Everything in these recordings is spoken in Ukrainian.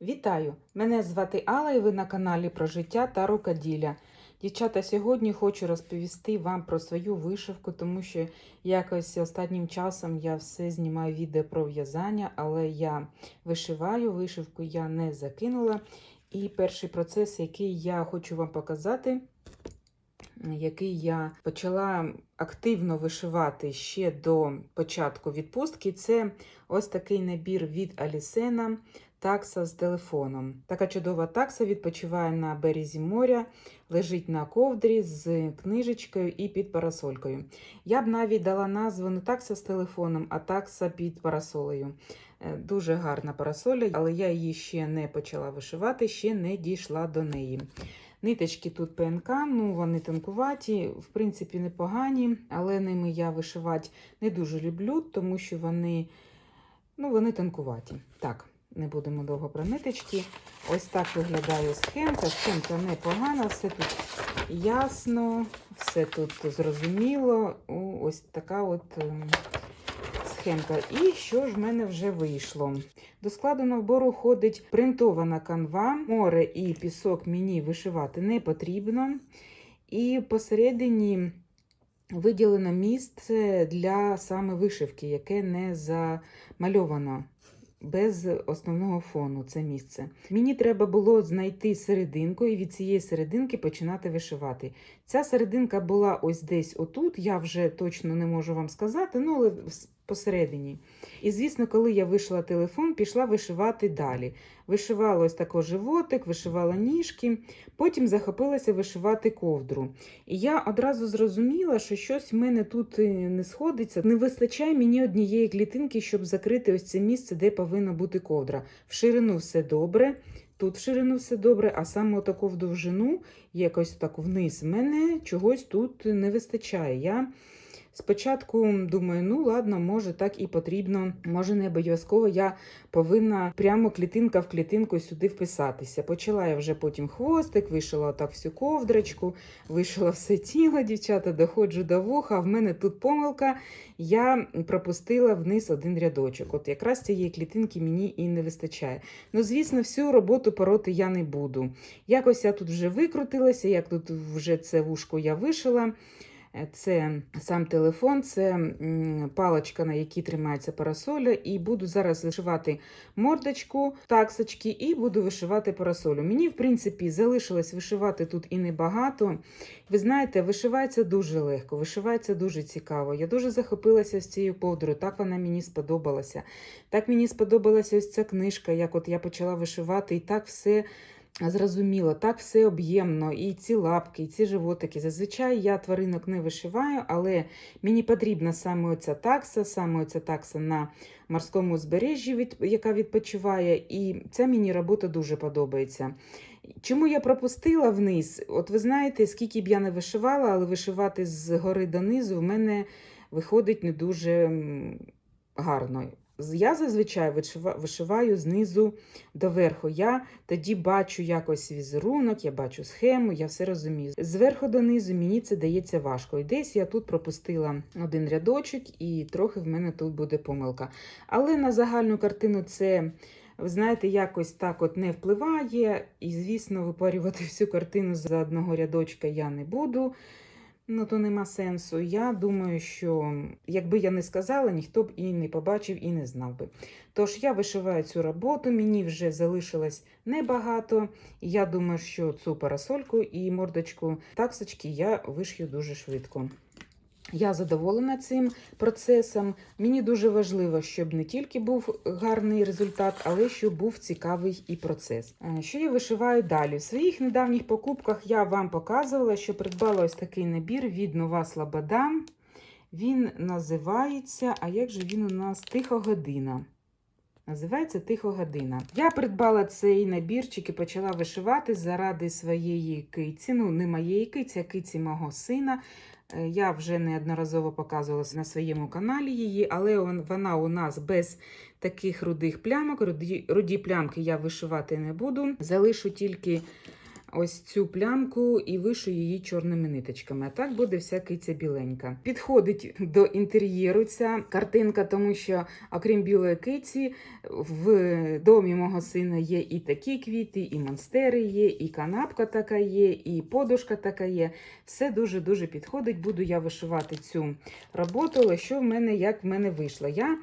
Вітаю! Мене звати Алла і ви на каналі про життя та рукоділля. Дівчата, сьогодні хочу розповісти вам про свою вишивку, тому що якось останнім часом я все знімаю відео про в'язання, але я вишиваю, вишивку я не закинула. І перший процес, який я хочу вам показати, який я почала активно вишивати ще до початку відпустки, це ось такий набір від Алісена. Такса з телефоном. Така чудова такса відпочиває на березі моря, лежить на ковдрі з книжечкою і під парасолькою. Я б навіть дала назву не такса з телефоном, а такса під парасолею. Е, Дуже гарна парасоля, але я її ще не почала вишивати, ще не дійшла до неї. Ниточки тут ПНК, ну вони тонкуваті, в принципі, непогані, але ними я вишивати не дуже люблю, тому що вони, ну, вони тонкуваті. Так не будемо довго про ниточки. Ось так виглядає схемка. Схемка непогана, все тут ясно, все тут зрозуміло. Ось така от ем, схемка. І що ж в мене вже вийшло? До складу набору входить принтована канва, море і пісок мені вишивати не потрібно. І посередині виділено місце для саме вишивки, яке не замальовано без основного фону це місце. Мені треба було знайти серединку і від цієї серединки починати вишивати. Ця серединка була ось десь отут, я вже точно не можу вам сказати, ну але посередині. І, звісно, коли я вийшла телефон, пішла вишивати далі. Вишивала ось такий животик, вишивала ніжки, потім захопилася вишивати ковдру. І я одразу зрозуміла, що щось в мене тут не сходиться. Не вистачає мені однієї клітинки, щоб закрити ось це місце, де повинна бути ковдра. В ширину все добре. Тут в ширину все добре, а саме таку в довжину, якось так вниз, мене чогось тут не вистачає. Я Спочатку думаю, ну ладно, може так і потрібно, може не обов'язково я повинна прямо клітинка в клітинку сюди вписатися. Почала я вже потім хвостик, вишила так всю ковдрочку, вишила все тіло, дівчата, доходжу до вуха. В мене тут помилка, я пропустила вниз один рядочок. От якраз цієї клітинки мені і не вистачає. Ну, звісно, всю роботу пороти я не буду. Якось я тут вже викрутилася, як тут вже це вушко я вишила. Це сам телефон, це паличка, на якій тримається парасоля, і буду зараз вишивати мордочку, таксочки, і буду вишивати парасолю. Мені, в принципі, залишилось вишивати тут і небагато. Ви знаєте, вишивається дуже легко, вишивається дуже цікаво. Я дуже захопилася з цією повдрою, так вона мені сподобалася. Так мені сподобалася ось ця книжка, як от я почала вишивати, і так все. Зрозуміло, так все об'ємно, і ці лапки, і ці животики. Зазвичай я тваринок не вишиваю, але мені потрібна саме оця такса, саме оця такса на морському узбережжі, від, яка відпочиває, і ця мені робота дуже подобається. Чому я пропустила вниз? От ви знаєте, скільки б я не вишивала, але вишивати з гори донизу в мене виходить не дуже гарно. Я зазвичай вишиваю знизу до верху. Я тоді бачу якось візерунок, я бачу схему, я все розумію. Зверху донизу мені це дається важко. І десь я тут пропустила один рядочок, і трохи в мене тут буде помилка. Але на загальну картину це. Ви знаєте, якось так от не впливає, і, звісно, випарювати всю картину за одного рядочка я не буду. Ну, то нема сенсу. Я думаю, що якби я не сказала, ніхто б і не побачив, і не знав би. Тож я вишиваю цю роботу, мені вже залишилось небагато. Я думаю, що цю парасольку і мордочку таксочки я вишью дуже швидко. Я задоволена цим процесом. Мені дуже важливо, щоб не тільки був гарний результат, але щоб був цікавий і процес. Що я вишиваю далі? В своїх недавніх покупках я вам показувала, що придбала ось такий набір від Нова Слобода. Він називається, а як же він у нас Тиха година. Називається Тихо година. Я придбала цей набірчик і почала вишивати заради своєї киці. Ну, не моєї киці, а киці мого сина. Я вже неодноразово показувала на своєму каналі її, але вона у нас без таких рудих плямок. Руді, руді плямки я вишивати не буду. Залишу тільки ось цю плямку і вишу її чорними ниточками. А так буде вся киця біленька. Підходить до інтер'єру ця картинка, тому що, окрім білої киці, в домі мого сина є і такі квіти, і монстери є, і канапка така є, і подушка така є. Все дуже-дуже підходить. Буду я вишивати цю роботу, але що в мене, як в мене вийшло. Я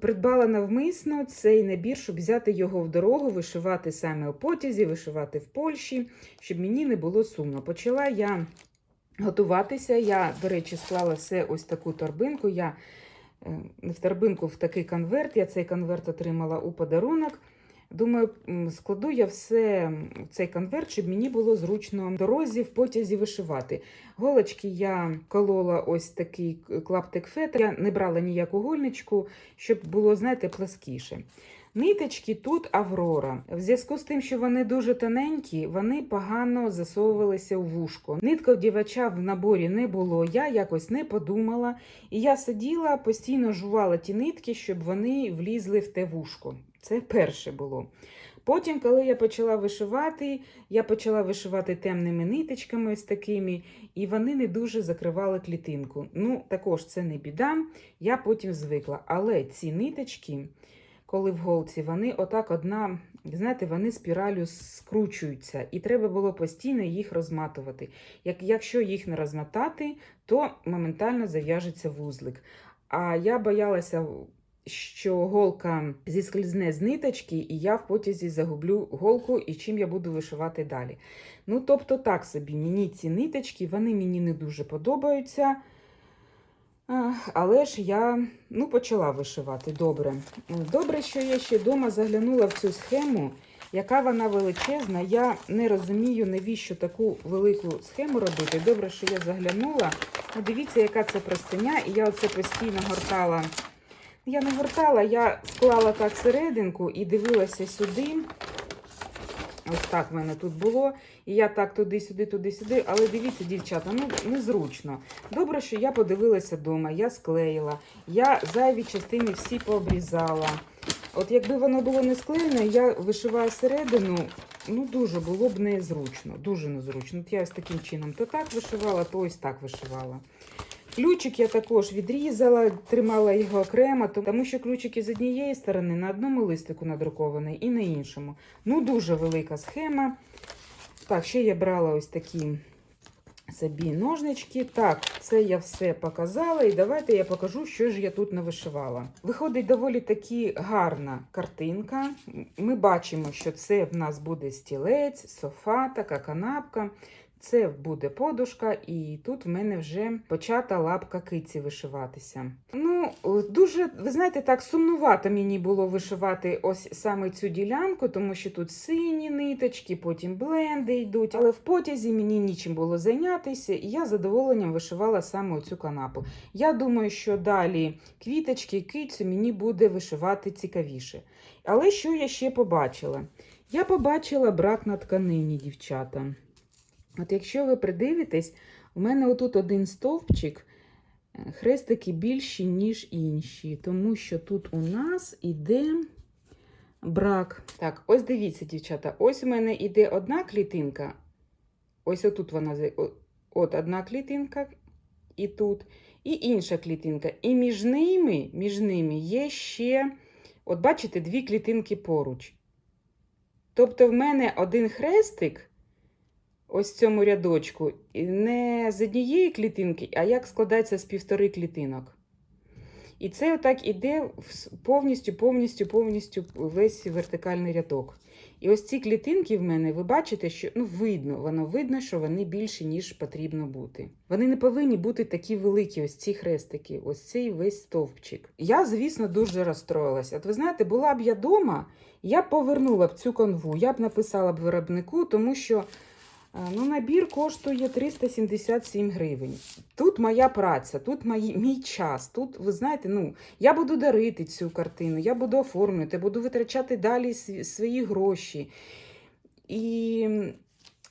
Придбала навмисно цей набір, щоб взяти його в дорогу, вишивати саме у потязі, вишивати в Польщі, щоб мені не було сумно. Почала я готуватися. Я, до речі, склала все ось таку торбинку. Я е, в торбинку, в такий конверт. Я цей конверт отримала у подарунок. Думаю, складу я все в цей конверт, щоб мені було зручно в дорозі в потязі вишивати. Голочки я колола ось такий клаптик фетр. Я не брала ніяку гольничку, щоб було, знаєте, пласкіше. Ниточки тут Аврора. В зв'язку з тим, що вони дуже тоненькі, вони погано засовувалися у вушко. Нитка в дівача в наборі не було, я якось не подумала. І я сиділа, постійно жувала ті нитки, щоб вони влізли в те вушко. Це перше було. Потім, коли я почала вишивати, я почала вишивати темними ниточками ось такими, і вони не дуже закривали клітинку. Ну, також це не біда, я потім звикла. Але ці ниточки, коли в голці, вони отак одна, знаєте, вони спіралю скручуються, і треба було постійно їх розматувати. Як, якщо їх не розмотати, то моментально зав'яжеться вузлик. А я боялася що голка зіскользне з ниточки, і я в потязі загублю голку, і чим я буду вишивати далі. Ну, тобто, так собі, мені ці ниточки, вони мені не дуже подобаються. Але ж я ну, почала вишивати добре. Добре, що я ще вдома заглянула в цю схему, яка вона величезна. Я не розумію, навіщо таку велику схему робити. Добре, що я заглянула. Ну, Дивіться, яка це простиня, і я оце постійно гортала. Я не гортала, я склала так серединку і дивилася сюди. Ось так в мене тут було. І я так туди-сюди, туди-сюди. Але дивіться, дівчата, ну незручно. Добре, що я подивилася вдома, я склеїла, я зайві частини всі пообрізала. От якби воно було не склеєно, я вишиваю середину, ну дуже було б незручно. Дуже незручно. От я ось таким чином то так вишивала, то ось так вишивала. Ключик я також відрізала, тримала його окремо, тому що ключики з однієї сторони на одному листику надрукований і на іншому. Ну, дуже велика схема. Так, ще я брала ось такі собі ножнички. Так, це я все показала, і давайте я покажу, що ж я тут навишивала. Виходить доволі таки гарна картинка. Ми бачимо, що це в нас буде стілець, софа, така канапка. Це буде подушка, і тут в мене вже почата лапка киці вишиватися. Ну, дуже, ви знаєте, так сумнувато мені було вишивати ось саме цю ділянку, тому що тут сині ниточки, потім бленди йдуть. Але в потязі мені нічим було зайнятися, і я з задоволенням вишивала саме цю канапу. Я думаю, що далі квіточки, кицю мені буде вишивати цікавіше. Але що я ще побачила? Я побачила брак на тканині, дівчата. От якщо ви придивитесь, у мене отут один стовпчик, е, хрестики більші, ніж інші, тому що тут у нас іде брак. Так, ось дивіться, дівчата, ось у мене іде одна клітинка. Ось отут вона от одна клітинка, і тут, і інша клітинка. І між ними, між ними є ще, от бачите, дві клітинки поруч. Тобто, в мене один хрестик ось цьому рядочку не з однієї клітинки, а як складається з півтори клітинок. І це отак іде повністю, повністю, повністю весь вертикальний рядок. І ось ці клітинки в мене, ви бачите, що ну, видно, воно видно, що вони більші, ніж потрібно бути. Вони не повинні бути такі великі, ось ці хрестики, ось цей весь стовпчик. Я, звісно, дуже розстроїлася. От ви знаєте, була б я вдома, я повернула б цю канву, я б написала б виробнику, тому що. Ну, Набір коштує 377 гривень. Тут моя праця, тут мій, мій час. Тут, ви знаєте, ну, я буду дарити цю картину, я буду оформлювати, буду витрачати далі свої гроші. І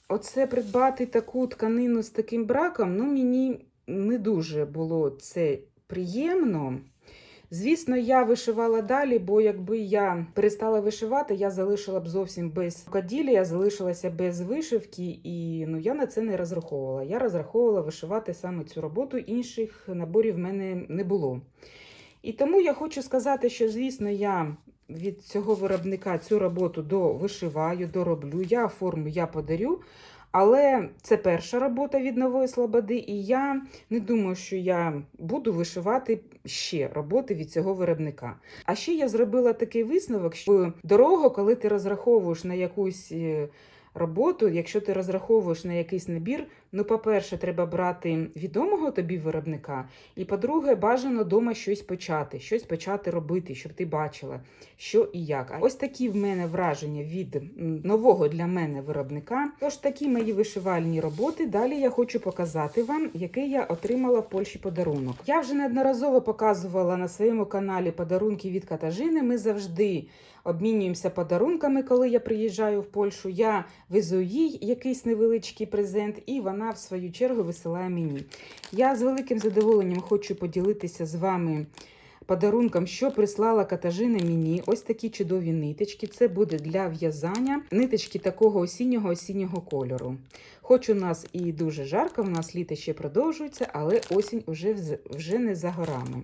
оце придбати таку тканину з таким браком, ну, мені не дуже було це приємно. Звісно, я вишивала далі, бо якби я перестала вишивати, я залишила б зовсім без рукоділля, я залишилася без вишивки, і ну я на це не розраховувала. Я розраховувала вишивати саме цю роботу. Інших наборів в мене не було. І тому я хочу сказати, що звісно, я від цього виробника цю роботу довишиваю, дороблю, я оформлю, я подарю. Але це перша робота від нової слободи, і я не думаю, що я буду вишивати ще роботи від цього виробника. А ще я зробила такий висновок, що дорого, коли ти розраховуєш на якусь е, роботу, якщо ти розраховуєш на якийсь набір, ну, по-перше, треба брати відомого тобі виробника, і по-друге, бажано вдома щось почати, щось почати робити, щоб ти бачила, що і як. А ось такі в мене враження від нового для мене виробника. Тож такі мої вишивальні роботи. Далі я хочу показати вам, який я отримала в Польщі подарунок. Я вже неодноразово показувала на своєму каналі подарунки від Катажини. Ми завжди обмінюємося подарунками, коли я приїжджаю в Польщу. Я везу їй якийсь невеличкий презент, і вона, в свою чергу, висилає мені. Я з великим задоволенням хочу поділитися з вами подарунком, що прислала Катажина мені. Ось такі чудові ниточки. Це буде для в'язання. Ниточки такого осіннього осіннього кольору. Хоч у нас і дуже жарко, у нас літо ще продовжується, але осінь вже, вже не за горами.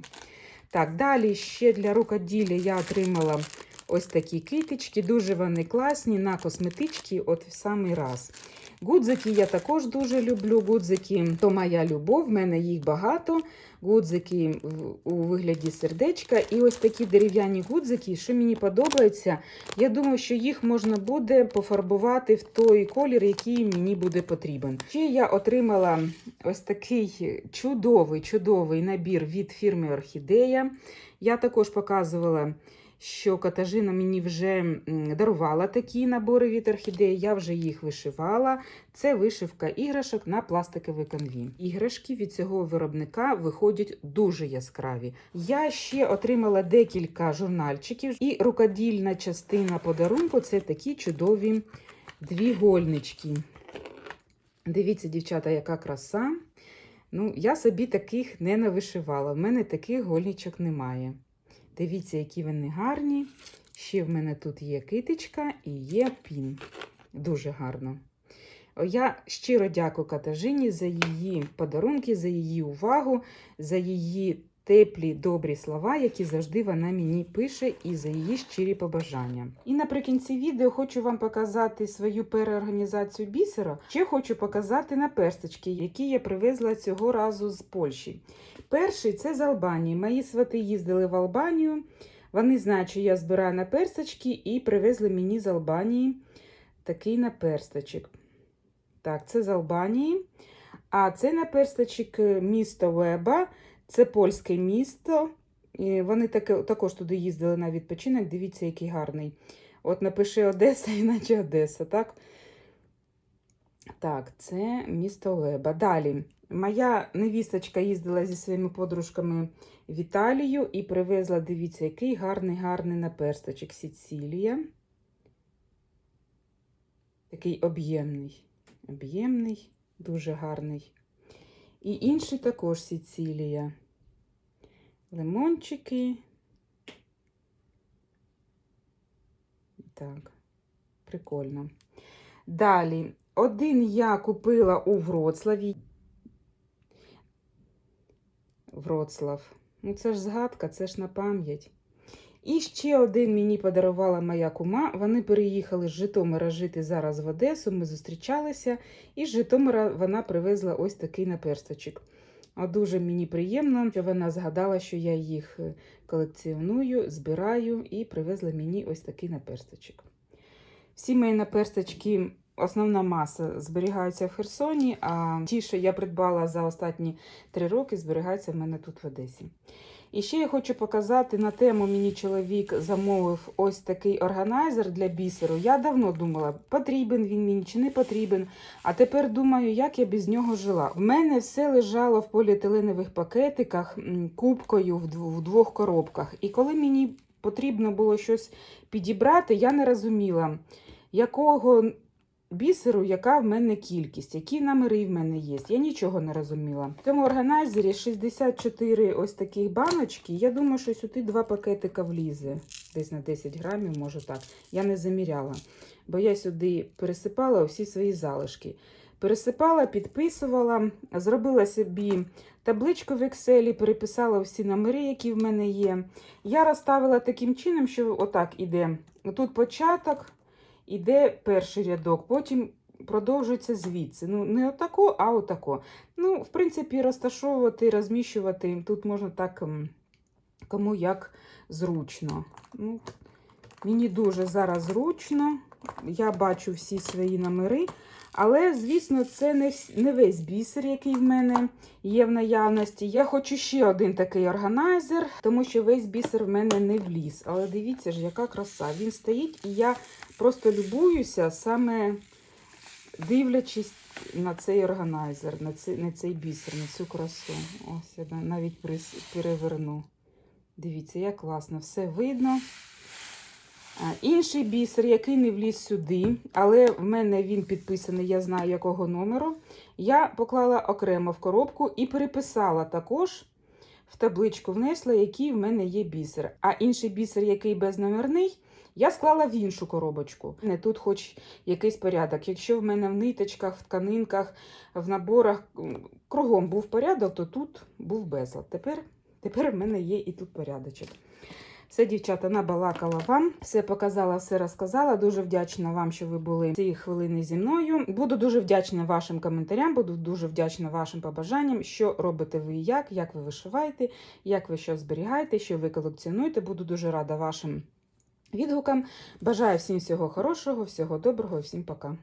Так, далі ще для рукоділля я отримала ось такі китички. Дуже вони класні на косметички, от в самий раз. Гудзики я також дуже люблю. Гудзики то моя любов, в мене їх багато. Гудзики у вигляді сердечка. І ось такі дерев'яні гудзики, що мені подобається. Я думаю, що їх можна буде пофарбувати в той колір, який мені буде потрібен. Ще я отримала ось такий чудовий, чудовий набір від фірми Орхідея. Я також показувала що Катажина мені вже дарувала такі набори від орхідеї, я вже їх вишивала. Це вишивка іграшок на пластиковій канві. Іграшки від цього виробника виходять дуже яскраві. Я ще отримала декілька журнальчиків, і рукодільна частина подарунку це такі чудові дві гольнички. Дивіться, дівчата, яка краса. Ну, я собі таких не навишивала. В мене таких гольничок немає. Дивіться, які вони гарні. Ще в мене тут є китичка і є пін. Дуже гарно. Я щиро дякую Катажині за її подарунки, за її увагу, за її теплі, добрі слова, які завжди вона мені пише, і за її щирі побажання. І наприкінці відео хочу вам показати свою переорганізацію бісера. Ще хочу показати наперсточки, які я привезла цього разу з Польщі. Перший це з Албанії. Мої свати їздили в Албанію. Вони знають, що я збираю наперсточки, і привезли мені з Албанії такий наперсточок. Так, це з Албанії. А це наперсточок місто Веба. Це польське місто. І вони таке, також туди їздили на відпочинок. Дивіться, який гарний. От напиши Одеса, іначе Одеса, так? Так, це місто Веба. Далі. Моя невісточка їздила зі своїми подружками в Італію і привезла, дивіться, який гарний, гарний наперсточок Сіцілія. Такий об'ємний. Об'ємний, дуже гарний. І інший також Сіцілія. Лимончики. Так, прикольно. Далі, один я купила у Вроцлаві. Вроцлав. Ну, це ж згадка, це ж на пам'ять. І ще один мені подарувала моя кума. Вони переїхали з Житомира жити зараз в Одесу. Ми зустрічалися, і з Житомира вона привезла ось такий наперсточок. Дуже мені приємно, що вона згадала, що я їх е, колекціоную, збираю і привезла мені ось такий наперсточок. Всі мої наперсточки, основна маса зберігаються в Херсоні, а ті, що я придбала за останні три роки, зберігаються в мене тут в Одесі. І ще я хочу показати на тему мені чоловік замовив ось такий органайзер для бісеру. Я давно думала, потрібен він мені чи не потрібен. А тепер думаю, як я без нього жила. В мене все лежало в поліетиленових пакетиках кубкою в двох коробках. І коли мені потрібно було щось підібрати, я не розуміла, якого бісеру, яка в мене кількість, які номери в мене є. Я нічого не розуміла. В цьому органайзері 64 ось таких баночки. Я думаю, що сюди два пакетика влізе. Десь на 10 грамів, може так. Я не заміряла, бо я сюди пересипала всі свої залишки. Пересипала, підписувала, зробила собі табличку в Excel, переписала всі номери, які в мене є. Я розставила таким чином, що отак іде. Тут початок, іде перший рядок, потім продовжується звідси. Ну, не отако, а отако. Ну, в принципі, розташовувати, розміщувати тут можна так, кому як зручно. Ну, мені дуже зараз зручно. Я бачу всі свої номери. Але, звісно, це не, не весь бісер, який в мене є в наявності. Я хочу ще один такий органайзер, тому що весь бісер в мене не вліз. Але дивіться ж, яка краса. Він стоїть, і я просто любуюся саме дивлячись на цей органайзер, на цей, на цей бісер, на цю красу. Ось я навіть переверну. Дивіться, як класно, все видно. А, Інший бісер, який не вліз сюди, але в мене він підписаний, я знаю якого номеру. Я поклала окремо в коробку і переписала також в табличку, внесла, який в мене є бісер. А інший бісер, який безномерний, я склала в іншу коробочку. Не тут хоч якийсь порядок. Якщо в мене в ниточках, в тканинках, в наборах кругом був порядок, то тут був безлад. Тепер, тепер в мене є і тут порядочок. Все, дівчата, набалакала вам, все показала, все розказала. Дуже вдячна вам, що ви були ці хвилини зі мною. Буду дуже вдячна вашим коментарям, буду дуже вдячна вашим побажанням, що робите ви і як, як ви вишиваєте, як ви що зберігаєте, що ви колекціонуєте. Буду дуже рада вашим відгукам. Бажаю всім всього хорошого, всього доброго і всім пока.